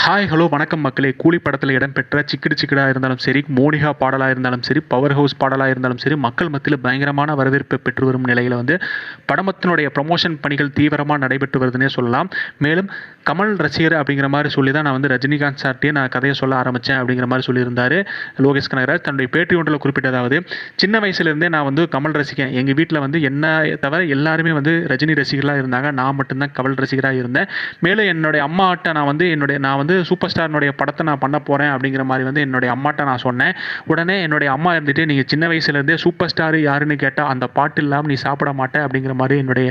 Hi hello வணக்கம் மக்களே. கூலி படத்தில் இடம்பெற்ற சிக்கிடு சிக்கிடாக இருந்தாலும் சரி மோனிகா பாடலாக இருந்தாலும் சரி பவர் ஹவுஸ் பாடலாக இருந்தாலும் சரி மக்கள் மத்தியில் பயங்கரமான வரவேற்பை பெற்று வரும் நிலையில் வந்து படமத்தினுடைய ப்ரமோஷன் பணிகள் தீவிரமாக நடைபெற்று வருதுன்னே சொல்லலாம். மேலும் கமல் ரசிகர் அப்படிங்கிற மாதிரி சொல்லி தான் நான் வந்து ரஜினிகாந்த் சார்ட்டே நான் கதையை சொல்ல ஆரம்பித்தேன் அப்படிங்கிற மாதிரி சொல்லியிருந்தார் லோகேஷ் கனகராஜ். தன்னுடைய பேட்டி ஒன்றில் குறிப்பிட்டதாவது சின்ன வயசுலேருந்தே நான் வந்து கமல் ரசிகன். எங்கள் வீட்டில் வந்து என்ன தவிர எல்லாருமே வந்து ரஜினி ரசிகர்களாக இருந்தாங்க. நான் மட்டும்தான் கமல் ரசிகராக இருந்தேன். மேலும் என்னுடைய அம்மாட்ட நான் வந்து என்னுடைய நான் வந்து சூப்பர் ஸ்டார்னுடைய படத்தை நான் பண்ண போகிறேன் அப்படிங்கிற மாதிரி வந்து என்னுடைய அம்மாட்ட நான் சொன்னேன். உடனே என்னுடைய அம்மா இருந்துட்டு நீங்கள் சின்ன வயசுலேருந்தே சூப்பர் ஸ்டார் யாருன்னு கேட்டால் அந்த பாட்டு இல்லாமல் நீ சாப்பிட மாட்டேன் அப்படிங்கிற மாதிரி என்னுடைய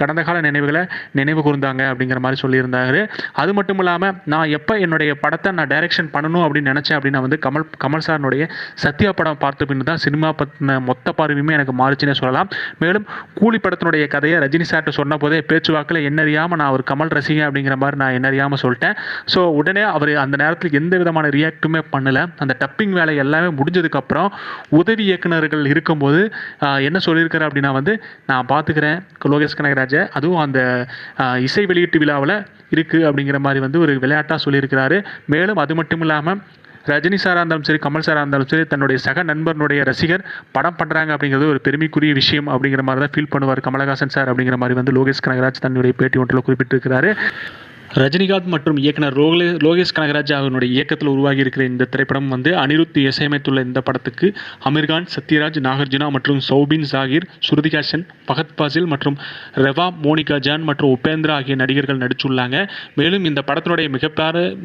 கடந்த கால நினைவுகளை நினைவு கூர்ந்தாங்க அப்படிங்கிற மாதிரி சொல்லியிருந்தாரு. அது மட்டும் இல்லாமல் நான் எப்போ என்னுடைய படத்தை நான் டைரக்ஷன் பண்ணணும் அப்படின்னு நினச்சேன் அப்படின்னா வந்து கமல் கமல் சாருனுடைய சத்யா படம் பார்த்த பின்னு தான் சினிமா பற்றின மொத்த பார்வையுமே எனக்கு மாறுச்சுன்னே சொல்லலாம். மேலும் கூலி படத்தினுடைய கதையை ரஜினி சார்கிட்ட சொன்ன போதே பேச்சுவாக்கில் என்ன அறியாமல் நான் ஒரு கமல் ரசிகன் அப்படிங்கிற மாதிரி நான் என்ன அறியாமல் சொல்லிட்டேன். ஸோ உடனே அவர் அந்த நேரத்தில் எந்த விதமான ரியாக்ட்டுமே பண்ணலை. அந்த டப்பிங் வேலை எல்லாமே முடிஞ்சதுக்கப்புறம் உதவி இயக்குனர்கள் இருக்கும்போது என்ன சொல்லியிருக்காரு அப்படின்னா வந்து நான் பார்த்துக்கிறேன் லோகேஷ் கனகராஜை. அதுவும் அந்த இசை வெளியீட்டு விழாவில் இருக்குது அப்படிங்கிற மாதிரி வந்து ஒரு விளையாட்டாக சொல்லியிருக்கிறாரு. மேலும் அது மட்டும் இல்லாமல் ரஜினி சாராக இருந்தாலும் சரி கமல் சாராக இருந்தாலும் சரி தன்னுடைய சக நண்பனுடைய ரசிகர் படம் பண்ணுறாங்க அப்படிங்கிறது ஒரு பெருமைக்குரிய விஷயம் அப்படிங்கிற மாதிரி தான் ஃபீல் பண்ணுவார் கமலஹாசன் சார் அப்படிங்கிற மாதிரி வந்து லோகேஷ் கனகராஜ் தன்னுடைய பேட்டி ஒன்றில் குறிப்பிட்டிருக்கிறாரு. ரஜினிகாந்த் மற்றும் இயக்குனர் ரோலே லோகேஷ் கனகராஜ் அவருடைய இயக்கத்தில் உருவாகி இருக்கிற இந்த திரைப்படம் வந்து அனிருத் இசையமைத்துள்ள இந்த படத்துக்கு அமீர்கான் சத்யராஜ் நாகார்ஜுனா மற்றும் சௌபின் ஜாகிர் ஸ்ருதிகாசன் பகத் பாசில் மற்றும் ரெவா மோனிகா ஜான் மற்றும் உபேந்திரா ஆகிய நடிகர்கள் நடிச்சுள்ளாங்க. மேலும் இந்த படத்தினுடைய மிகப்பெரிய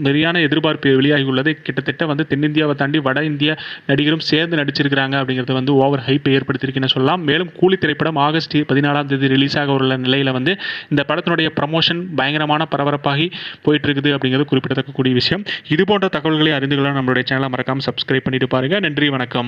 மெரியான எதிர்பார்ப்பு வெளியாகியுள்ளது. கிட்டத்தட்ட வந்து தென்னிந்தியாவை தாண்டி வட இந்திய நடிகரும் சேர்ந்து நடிச்சிருக்கிறாங்க அப்படிங்கிறது வந்து ஓவர் ஹைப்பை ஏற்படுத்தியிருக்குன்னு சொல்லலாம். மேலும் கூலி திரைப்படம் ஆகஸ்ட் பதினாலாம் தேதி ரிலீஸ் ஆக உள்ள நிலையில் வந்து இந்த படத்தினுடைய ப்ரமோஷன் பயங்கரமான பரபரப்பாக போயிட்டு இருக்குது அப்படிங்கிறது குறிப்பிடத்தக்கக்கூடிய விஷயம். இது போன்ற தகவல்களை அறிந்து கொள்ள நம்மளுடைய சேனலை மறக்காமல் சப்ஸ்கிரைப் பண்ணிட்டு பாருங்க. நன்றி வணக்கம்.